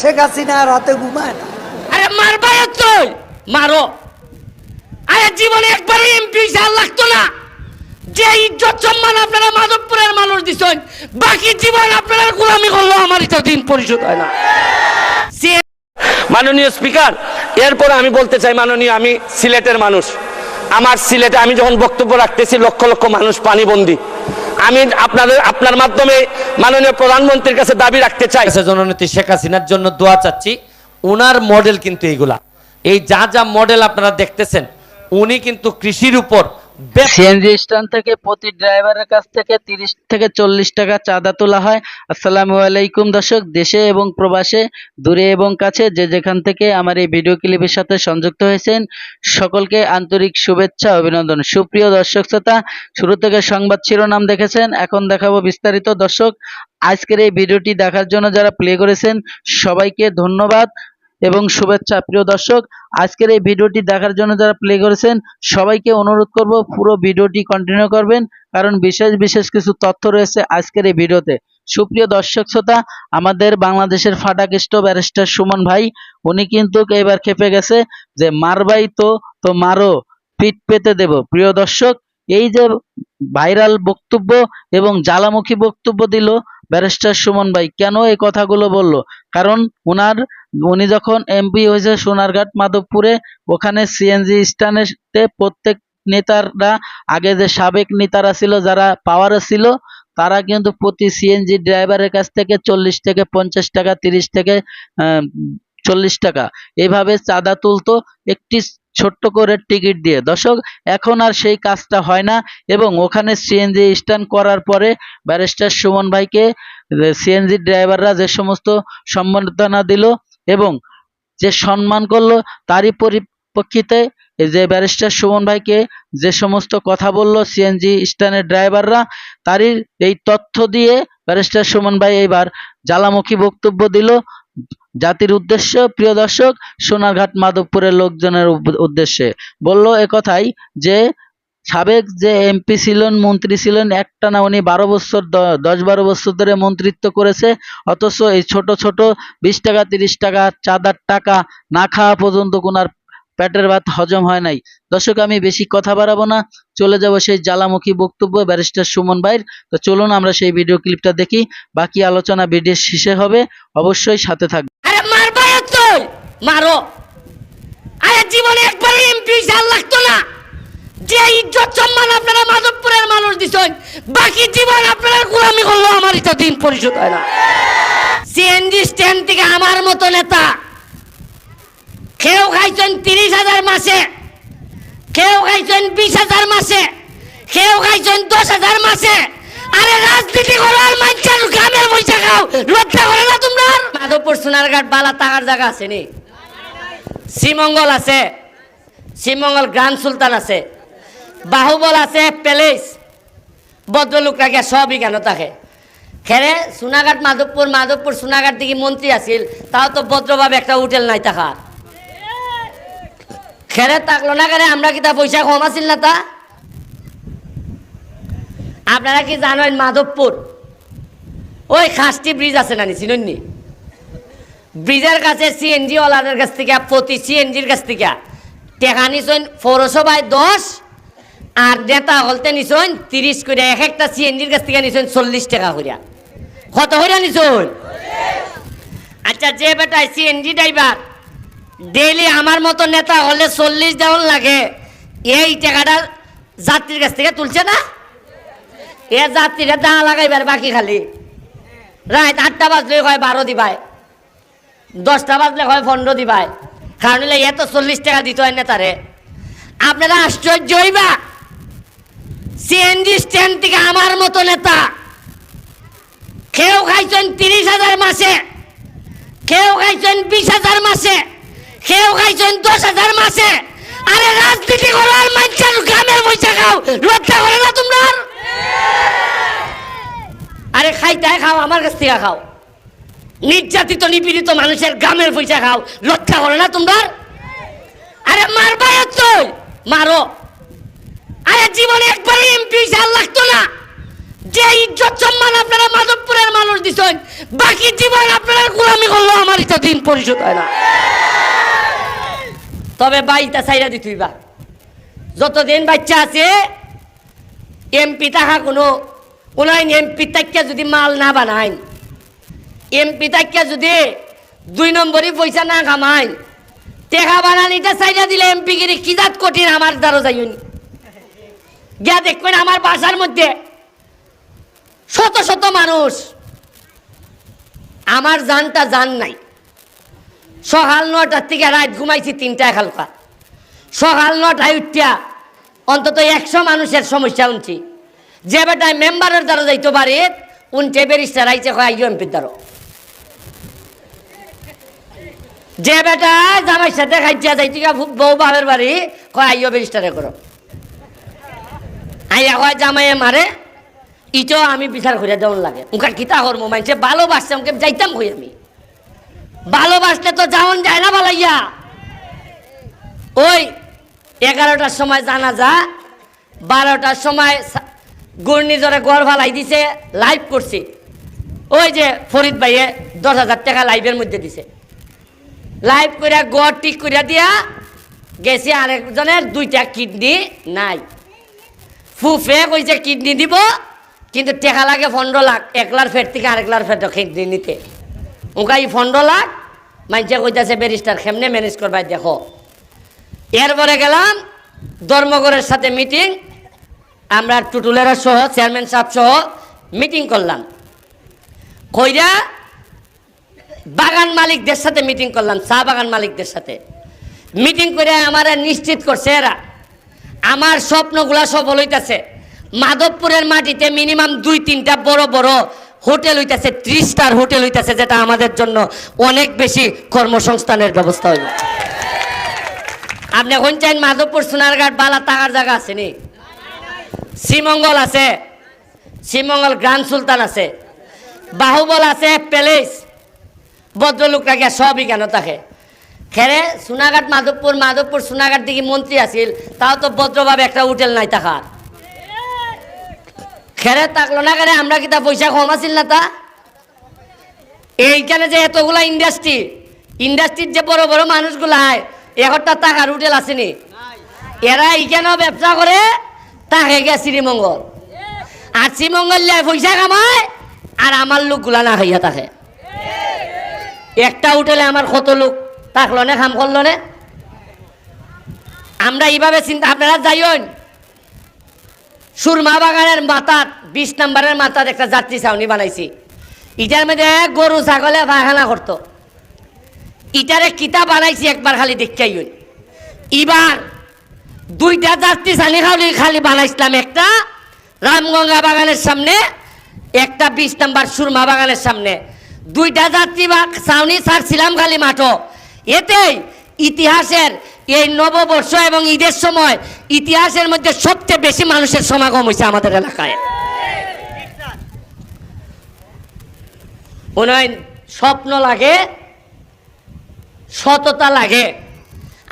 শেখ হাসিনা রাতে ঘুমায় না। আরে মারবা তুই মারো। আরে জীবনে একবারই এমপি সাল লাগতো না। যে ইজ্জত সম্মান আপনারা মাধবপুরের মানুষ দিছেন বাকি জীবন আপনারা গোলামি করল আমার এটা দিন পরিশোধ হয় না। মাননীয় স্পিকার এরপর আমি বলতে চাই মাননীয় আমি সিলেটের মানুষ। আমার সিলেটে আমি যখন বক্তব্য রাখতেছি লক্ষ লক্ষ মানুষ পানিবন্দী। আমি আপনাদের, আপনার মাধ্যমে মাননীয় প্রধানমন্ত্রীর কাছে দাবি রাখতে চাই। জননেত্রী শেখ হাসিনার জন্য দোয়া চাচ্ছি। ওনার মডেল কিন্তু এইগুলা। এই যা যা মডেল আপনারা দেখতেছেন, উনি কিন্তু কৃষির উপর সিএনজি স্ট্যান্ড থেকে প্রতি ড্রাইভারের কাছ থেকে তিরিশ থেকে চল্লিশ টাকা চাঁদা তোলা হয়। আসসালামু আলাইকুম দর্শক, দেশে এবং প্রবাসে, দূরে এবং কাছে যে যেখান থেকে আমার এই ভিডিও ক্লিপের সাথে সংযুক্ত হয়েছেন, সকলকে আন্তরিক শুভেচ্ছা, অভিনন্দন। সুপ্রিয় দর্শক শ্রোতা, শুরু থেকে সংবাদ শিরোনাম দেখেছেন, এখন দেখাবো বিস্তারিত। দর্শক, আজকের এই ভিডিওটি দেখার জন্য যারা প্লে করেছেন, সবাইকে ধন্যবাদ। এবং শুভেচ্ছা। প্রিয় দর্শক, আজকের এই ভিডিওটি দেখার জন্য যারা প্লে করেছেন, সবাইকে অনুরোধ করব পুরো ভিডিওটি কন্টিনিউ করবেন, কারণ বিশেষ বিশেষ কিছু তথ্য রয়েছে আজকের এই ভিডিওতে। সুপ্রিয় দর্শক শ্রোতা, আমাদের বাংলাদেশের ফাটাকেষ্ট ব্যারিস্টার সুমন ভাই, উনি কিন্তু এবার খেপে গেছে যে, মারবাই তো তো মারো, পিঠ পেতে দেব। প্রিয় দর্শক, এই যে ভাইরাল বক্তব্য এবং জ্বালামুখী বক্তব্য দিল ব্যারিস্টার সুমন ভাই, কেন এই কথাগুলো বলল? কারণ ওনার উনি যখন এমপি হয়েছে সোনারঘাট মাধবপুরে, ওখানে সিএনজি স্ট্যান্ডে প্রত্যেক নেতারা, আগে যে সাবেক নেতারা ছিল, যারা পাওয়ারে ছিল, তারা কিন্তু প্রতি সিএনজি ড্রাইভারের কাছ থেকে চল্লিশ থেকে পঞ্চাশ টাকা, তিরিশ থেকে চল্লিশ টাকা এইভাবে চাঁদা তুলতো, একটি ছোট্ট করে টিকিট দিয়ে। দর্শক, এখন আর সেই কাজটা হয় না এবং ওখানে সিএনজি স্ট্যান্ড করার পরে ব্যারিস্টার সুমন ভাইকে সিএনজি ড্রাইভাররা যে সমস্ত সম্মাননা দিল এবং যে সম্মান করল তারই পরিপ্রেক্ষিতে যে ব্যারিস্টার সুমন ভাইকে যে সমস্ত কথা বলল সিএনজি স্ট্যান্ডের ড্রাইভাররা, তারই এই তথ্য দিয়ে ব্যারিস্টার সুমন ভাই এইবার জ্বালামুখী বক্তব্য দিল। জাতির উদ্দেশ্য, প্রিয় দর্শক, সোনারঘাট মাধবপুরের লোকজনের উদ্দেশ্যে। বলল একথাই যে সাবেক যে এমপি ছিলেন, মন্ত্রী ছিলেন একটানা উনি বারো বছর দশ বারো বছর ধরে মন্ত্রিত্ব করেছে, অথচ এই ছোট ছোট বিশ টাকা, তিরিশ টাকা, চাঁদার টাকা না খাওয়া পর্যন্ত ওনার পেটের ভাত হজম হয় নাই। দর্শক, আমি বেশি কথা বাড়াবো না, চলে যাব সেই জ্বালামুখী বক্তব্য ব্যারিস্টার সুমন ভাইয়ের। তো চলুন আমরা সেই ভিডিও ক্লিপটা দেখি, বাকি আলোচনা ভিডিও শেষে হবে, অবশ্যই সাথে থাকবে মারো! জীবনে একবারই এমপি লাগতো না! যে ইজ্জত সম্মান আপনারা মাধবপুরের মানুষ দিছেন, বাকি জীবন আপনারা গোলামি করল আমার এটা দিন পরিশোধ হয় না। সিএনজি স্ট্যান্ড থেকে আমার মতো নেতা কেউ খাইছেন তিরিশ হাজার মাসে কেউ খাইছেন বিশ হাজার মাসে কেউ খাইছেন দশ হাজার মাসে, আরে রাজনীতি করার মানুষের গ্রামের পয়সা খাও, লজ্জা করে না তোমরা? মাধবপুর সোনারঘাট বালা টাকার জায়গা আছে নি? শ্রীমঙ্গল আছে, শ্রীমঙ্গল গ্রান্ড সুলতান আছে। বাহুবল আছে, প্যালেস। ভদ্রলোকরা গিয়া সবই কেন থাকে খেরে সোনাঘাট, মাধবপুর মাধবপুর, সোনাঘাট দিকে মন্ত্রী আছিল, তাও তো ভদ্রভাবে একটা হোটেল নাই থাকার খেরে থাকল না কেন, আমরা কি তা পয়সা কম আছিল না তা? আপনারা কি জানেন মাধবপুর? ওই খাসটি ব্রিজ আছে না চিনুন নি? ব্রিজের কাছে সিএনজি ওলাদের কাছ থেকে, প্রতি সিএনজির কাছ থেকে। টেকা নিছেন, পৌরসভায় দশ আর নেতা হলতে নিছেন, তিরিশ করে এক একটা সিএনজির কাছ থেকে নিছেন চল্লিশ টাকা করিয়া কত করিয়া নিছেন? আচ্ছা যে বেটায় সিএনজি ড্রাইভার ডেইলি আমার মতো নেতা হলে চল্লিশ দেওয়ান লাগে, এই টাকাটা যাত্রীর কাছ থেকে তুলছে না? এ যাত্রীরা দা লাগাইবার বাকি খালি। রাত আটটা বাজলে হয় বারো দিবাই দশটা বাজলে হয় পনেরো দিবাই কারণ এত চল্লিশ টাকা দিতে হয় নেতারে। আপনারা আশ্চর্য হইবা সিএনজি স্ট্যান্ড থেকে আমার মতো নেতা। কেউ খাইছেন তিরিশ হাজার মাসে। কেউ খাইছেন বিশ হাজার মাসে। কেউ খাইছেন দশ হাজার মাসে। আরে রাজনীতি করার মানুষের গ্রামের পয়সা খাও লজ্জা করে না তোমরা আরে? খাইতে খাও, আমার কাছ থেকে খাও। নির্যাতিত, নিপীড়িত মানুষের গ্রামের পয়সা খাও লজ্জা করে না তোমরা আরে? মারবা তুই। মারো। আরে জীবনে একবারই এমপি সাল লাগতো না। যে ইজ্জত সম্মান আপনারা মাধবপুরের মানুষ দিছেন, বাকি জীবন আপনারা গোলামি করল আমার তো দিন পরিশোধ হয় না। তবে বাইটা চাইরা দিতুই বা যতদিন বাচ্চা আছে এমপি তাহা কোনো, ওনাই এমপি তাকিয়া যদি মাল না বানায় এমপি তাকিয়া যদি দুই নম্বরই পয়সা না কামাই টেকা বানানিটা চাইরা দিলে এমপি গিরি কিজাত কঠিন আমার দ্বারা যাইনি গিয়া দেখবেন আমার বাসার মধ্যে শত শত মানুষ। আমার জানটা জান নাই। সকাল নটার থেকে রাত ঘুমাইছি তিনটায় খালকা সকাল নটায় উঠিয়া অন্তত একশো মানুষের সমস্যা উনছি যে বেটায় মেম্বারের দ্বারা যাইতে পারে, উনটে বেরিস্টার আইছে কয়, আইও এমপির দ্বারা। যে বেটা জামাই সাথে খাইছিয়া যাইতে বউ বাপের বাড়ি, কয়, আইও বেরিস্টারে করো। আইয়া মারে, ইটো আমি বিচার করে দেওয়ার লাগে। উনকার কিতা করব মানছে ভালোবাসছে আমাকে যাইতাম কই আমি। ভালোবাসলে তো যাওন যায় না বালাইয়া। ওই এগারোটার সময় জানা যা বারোটার সময় ঘূর্ণিঝড়ে গড় ভালাই দিছে, লাইভ করছি ওই যে ফরিদ ভাইয়ে দশ হাজার টাকা লাইভের মধ্যে দিছে। লাইভ করিয়া গড় ঠিক করে দিয়া, গেছে আরেকজনের দুইটা কিডনি নাই। ফুফে কইছে কিডনি দিব, কিন্তু টেকা লাগে পনেরো লাখ একলার ফের থেকে আরেকলার ফের কিডনি নিতে। ওকাই পনেরো লাখ মাইনছে কইতাছে ব্যারিস্টার কেমনে ম্যানেজ করবাই দেখো। এরপরে গেলাম ধর্মগড়ের সাথে মিটিং আমরা টুটুলেরা সহ চেয়ারম্যান সাহেব সহ মিটিং করলাম। কইরা বাগান মালিকদের সাথে মিটিং করলাম, চা বাগান মালিকদের সাথে। মিটিং করে আমার নিশ্চিত করছে এরা। আমার স্বপ্নগুলা সফল হইতাছে। মাধবপুরের মাটিতে মিনিমাম দুই, তিনটা বড় বড় হোটেল হইতেছে ত্রিশ স্টার হোটেল হইতাছে, যেটা আমাদের জন্য অনেক বেশি কর্মসংস্থানের ব্যবস্থা হইল। আপনি এখন চাইন মাধবপুর সোনারঘাট বালা টাকার জায়গা আছে নি? শ্রীমঙ্গল আছে। শ্রীমঙ্গল গ্রান্ড সুলতান আছে। বাহুবল আছে, প্যালেস। ভদ্রলোকরা গিয়া সবই কেন থাকে? খেরে সোনাঘাট, মাধবপুর মাধবপুর, সোনাঘাট দিকে মন্ত্রী আছিল, তাও তো ভদ্রভাবে একটা হোটেল নাই থাকার খেরে থাকল না কেন, আমরা কি তা পয়সা কম আছিল না তা? এইখানে যে এতগুলা ইন্ডাস্ট্রি, ইন্ডাস্ট্রির যে বড় বড় মানুষগুলা আয় একটা টাকার হোটেল আসেনি। এরা এইখানেও ব্যবসা করে, তাকে গিয়া শ্রীমঙ্গল। আর শ্রীমঙ্গল পয়সা কামায়, আর আমার লোকগুলা না খাইয়া থাকে। একটা হোটেলে আমার কত লোক? থাকল না খাম করল না আমরা এইভাবে চিন্তা আপনারা যাইন সুরমা বাগানের মাথাত, বিশ নাম্বারের মাথাত একটা যাত্রী ছাউনি বানাইছি। ইটার মধ্যে গরু ছাগলে পায়খানা করতো। ইটারে কিতা বানাইছি একবার খালি দেখাই এবার দুইটা যাত্রী ছানি খালি খালি বানাইছিলাম একটা রামগঙ্গা বাগানের সামনে, একটা বিশ নাম্বার সুরমা বাগানের সামনে। দুইটা যাত্রী বা ছাউনি ছাড়ছিলাম খালি মাঠো। এতেই ইতিহাসের এই নববর্ষ এবং ঈদের সময় ইতিহাসের মধ্যে সবচেয়ে বেশি মানুষের সমাগম হয়েছে আমাদের এলাকায়। উন্নয়ন স্বপ্ন লাগে, সততা লাগে।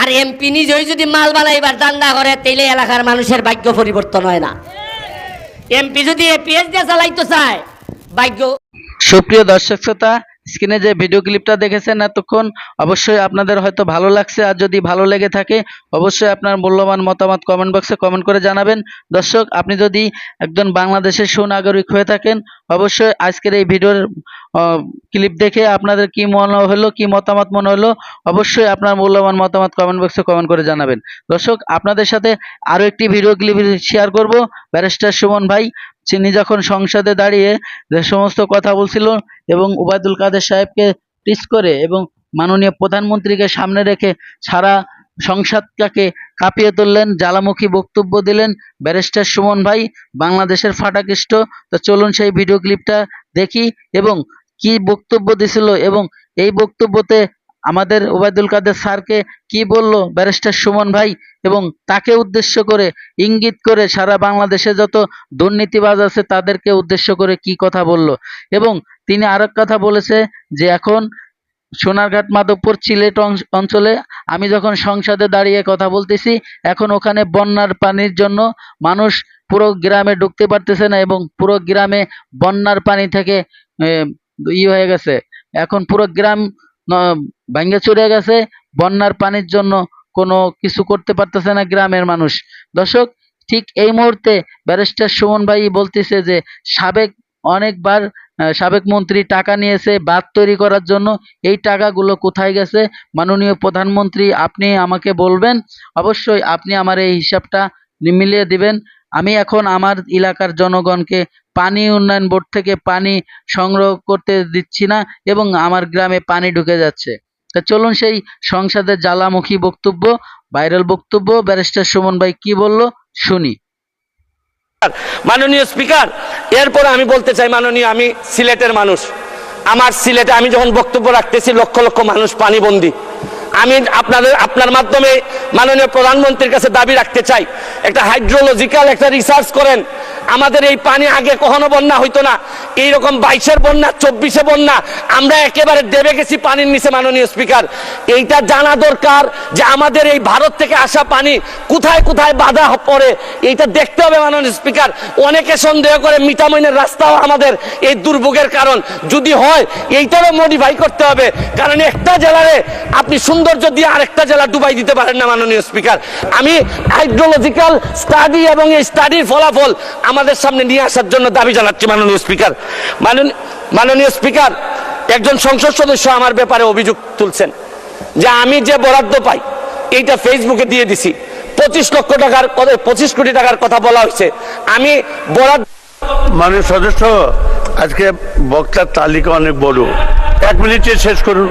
আর এমপি নিজেই যদি মাল এবার দান্দা করে, তাইলে এলাকার মানুষের ভাগ্য পরিবর্তন হয় না। এমপি যদি এপিএস দিয়ে চালাইতে চায়, ভাগ্য সুপ্রিয় দর্শক শ্রোতা স্ক্রিনে যে ভিডিও ক্লিপটা দেখেছেন এতক্ষণ, অবশ্যই আপনাদের হয়তো ভালো লাগছে। আর যদি ভালো লেগে থাকে, অবশ্যই আপনার মূল্যবান মতামত কমেন্ট বক্সে কমেন্ট করে জানাবেন। দর্শক, আপনি যদি একজন বাংলাদেশের সুনাগরিক হয়ে থাকেন, অবশ্যই আজকের এই ভিডিওর ক্লিপ দেখে আপনাদের কি মনে হলো, কি মতামত মনে হলো, অবশ্যই আপনার মূল্যবান মতামত কমেন্ট বক্সে কমেন্ট করে জানাবেন। দর্শক, আপনাদের সাথে আরও একটি ভিডিও ক্লিপ শেয়ার করব। ব্যারিস্টার সুমন ভাই তিনি যখন সংসদে দাঁড়িয়ে যে সমস্ত কথা বলছিল এবং ওবায়দুল কাদের সাহেবকে টিস করে এবং মাননীয় প্রধানমন্ত্রীকে সামনে রেখে সারা সংসদটাকে কাঁপিয়ে তুললেন, জ্বালামুখী বক্তব্য দিলেন, ব্যারিস্টার সুমন ভাই, বাংলাদেশের ফাটাকৃষ্ট। তো চলুন সেই ভিডিও ক্লিপটা দেখি এবং কি বক্তব্য দিছিল এবং এই বক্তব্যতে আমাদের ওবায়দুল কাদের স্যারকে কি বলল ব্যারিস্টার সুমন ভাই এবং তাকে উদ্দেশ্য করে, ইঙ্গিত করে সারা বাংলাদেশে যত দুর্নীতিবাজ আছে তাদেরকে উদ্দেশ্য করে কি কথা বলল? এবং তিনি আরেক কথা বলেছে যে এখন সোনারঘাট মাধবপুর অঞ্চ- অঞ্চলে আমি যখন সংসদে দাঁড়িয়ে কথা বলতেছি, এখন ওখানে বন্যার পানির জন্য মানুষ পুরো গ্রামে ঢুকতে পারতেছে না এবং পুরো গ্রামে বন্যার পানি থেকে ই হয়ে গেছে। এখন পুরো গ্রাম ভাঙ্গে চড়ে গেছে, বন্যার পানির জন্য কোনো কিছু করতে পারতেছে না গ্রামের মানুষ। দর্শক, ঠিক এই মুহূর্তে ব্যারিস্টার সুমন ভাই বলতেছে যে, সাবেক অনেকবার সাবেক মন্ত্রী টাকা নিয়েছে বাঁধ তৈরি করার জন্য। এই টাকাগুলো কোথায় গেছে? মাননীয় প্রধানমন্ত্রী, আপনি আমাকে বলবেন। অবশ্যই আপনি আমার এই হিসাবটা মিলিয়ে দিবেন। আমি এখন আমার এলাকার জনগণকে পানি উন্নয়ন বোর্ড থেকে পানি সংগ্রহ করতে দিচ্ছি না এবং আমার গ্রামে পানি ঢুকে যাচ্ছে। তা চলুন সেই সংসদের জ্বালামুখী বক্তব্য, ভাইরাল বক্তব্য, ব্যারিস্টার সুমন ভাই কি বলল শুনি। মাননীয় স্পিকার, এরপর আমি বলতে চাই মাননীয়, আমি সিলেটের মানুষ। আমার সিলেটে আমি যখন বক্তব্য রাখতেছি, লক্ষ লক্ষ মানুষ পানিবন্দী। আমি আপনাদের, আপনার মাধ্যমে মাননীয় প্রধানমন্ত্রীর কাছে দাবি রাখতে চাই। একটা হাইড্রোলজিক্যাল একটা রিসার্চ করেন। আমাদের এই পানি আগে কখনো বন্যা হইতো না। এইরকম বাইশের বন্যা, চব্বিশে বন্যা, আমরা একেবারে দেবে গেছি পানির নিচে মাননীয় স্পিকার। এইটা জানা দরকার যে আমাদের এই ভারত থেকে আসা পানি কোথায় কোথায় বাধা পড়ে। এইটা দেখতে হবে মাননীয় স্পিকার। অনেকে সন্দেহ করে মিটামইনের রাস্তাও আমাদের এই দুর্ভোগের কারণ। যদি হয়, এইটারও মডিফাই করতে হবে। কারণ একটা জেলারে আপনি সৌন্দর্য দিয়ে আরেকটা জেলা ডুবাই দিতে পারেন না মাননীয় স্পিকার। আমি হাইড্রোলজিক্যাল স্টাডি এবং এই স্টাডির ফলাফল আমাদের সামনে নিয়ে আসার জন্য দাবি জানাচ্ছি মাননীয় স্পিকার। মাননীয় স্পিকার, একজন সংসদ সদস্য আমার ব্যাপারে অভিযোগ তুলছেন যে আমি যে বরাদ্দ পাই, এইটা ফেসবুকে দিয়ে দিছি। পঁচিশ লক্ষ টাকার পঁচিশ কোটি টাকার কথা বলা হয়েছে। আমি বরাদ্দ মাননীয় সদস্য, আজকে বক্তার তালিকা অনেক বড়। এক মিনিটে শেষ করুন।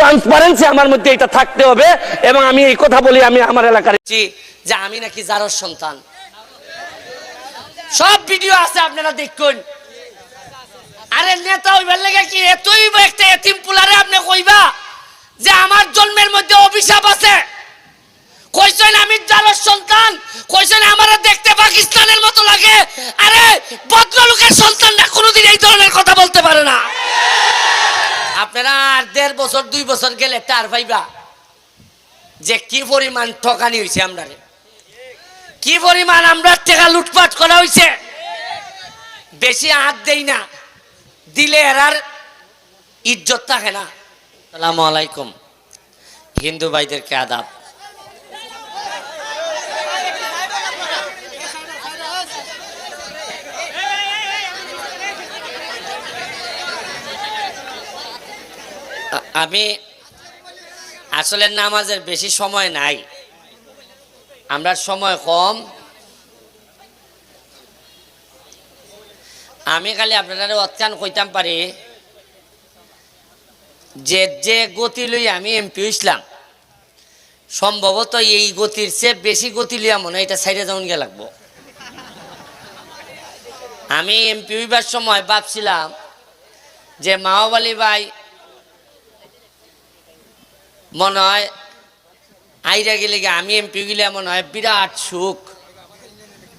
ট্রান্সপারেন্সি আমার মধ্যে এটা থাকতে হবে এবং আমি এই কথা বলি, আমি আমার এলাকার যে আমি নাকি জারর সন্তান। সব ভিডিও আছে, আপনারা দেখুন। আরে নেতা কি এতই এতিম পুলারে আপনি কইবা যে আমার জন্মের মধ্যে অভিশাপ আছে? কইছেন আমি জারর সন্তান, কইছেন আমার দেখতে পাকিস্তানের মতো লাগে। আরে, ভদ্রলোকের সন্তানরা কোনোদিন এই ধরনের কথা বলতে পারে না। আপনারা আর দেড় বছর, দুই বছর গেলে টার পাইবা যে কি পরিমাণ ঠকানি হয়েছে আমরা কি পরিমাণ আমরা টেকা লুটপাট করা হয়েছে বেশি হাত দেই না, দিলে এরার ইজ্জত থাকে না। সালামু আলাইকুম। হিন্দু ভাইদেরকে আদাব। আমি আসলে নামাজের বেশি সময় নাই। আমরা সময় কম। আমি খালি আপনারা অত্যান কইতাম পারি যে যে গতি লই আমি এমপি হইছিলাম, সম্ভবত এই গতির চেয়ে বেশি গতি লইয়া মনে এটা সাইডে যেমন গে লাগবো। আমি এমপি হইবার সময় ভাবছিলাম যে মাওবালি ভাই মনে হয়, আইরা গেলে আমি এমপি গেলে মনে হয় বিরাট সুখ।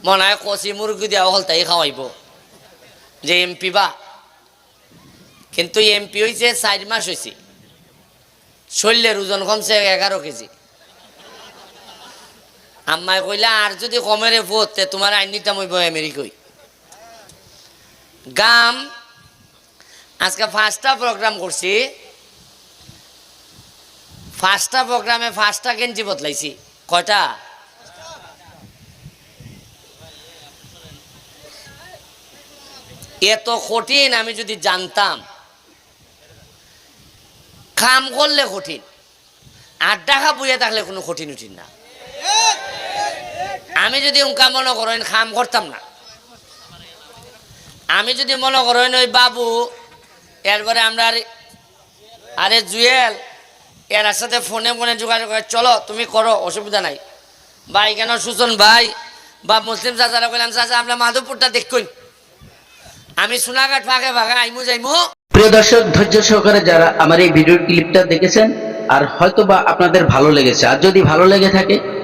মনে হয় কষি মুরগি দেওয়া হল তাই খাওয়াইব। যে এমপি বা। কিন্তু এমপি হয়েছে চার মাস হয়েছে শরীরের ওজন কমছে এগারো কেজি। আম্মায় কইলা, আর যদি কমেরে ভোতে তোমার আইন নিতাম হইব আমেরিকই গাম, আজকে ফার্স্টটা প্রোগ্রাম করছি। ফার্স্টটা প্রোগ্রামে ফার্স্টটা গেঞ্জি বদলাইছি। কয়টা? এত কঠিন আমি যদি জানতাম। কাম করলে কঠিন। আড্ডা খা বইয়ে থাকলে কোনো কঠিন উঠিন না। আমি যদি উনকা মনে করেন কাম করতাম না। আমি যদি মনে করেন ওই বাবু, এরপরে আমরা আরে জুয়েল এর সাথে ফোনে ফোনে যোগাযোগ করে, চলো, তুমি করো, অসুবিধা নাই। ভাই, কেন সুজন ভাই? বা মুসলিম চাচারা কইলাম, চাচা, আমরা মাধবপুরটা দেখুন। আমি সোনাঘাট ফাঁকে ফাঁকে আইমু যাইমু। প্রিয় দর্শক, ধৈর্য সহকারে যারা আমার এই ভিডিও ক্লিপটা দেখেছেন, আর হয়তো বা আপনাদের ভালো লেগেছে, আর যদি ভালো লেগে থাকে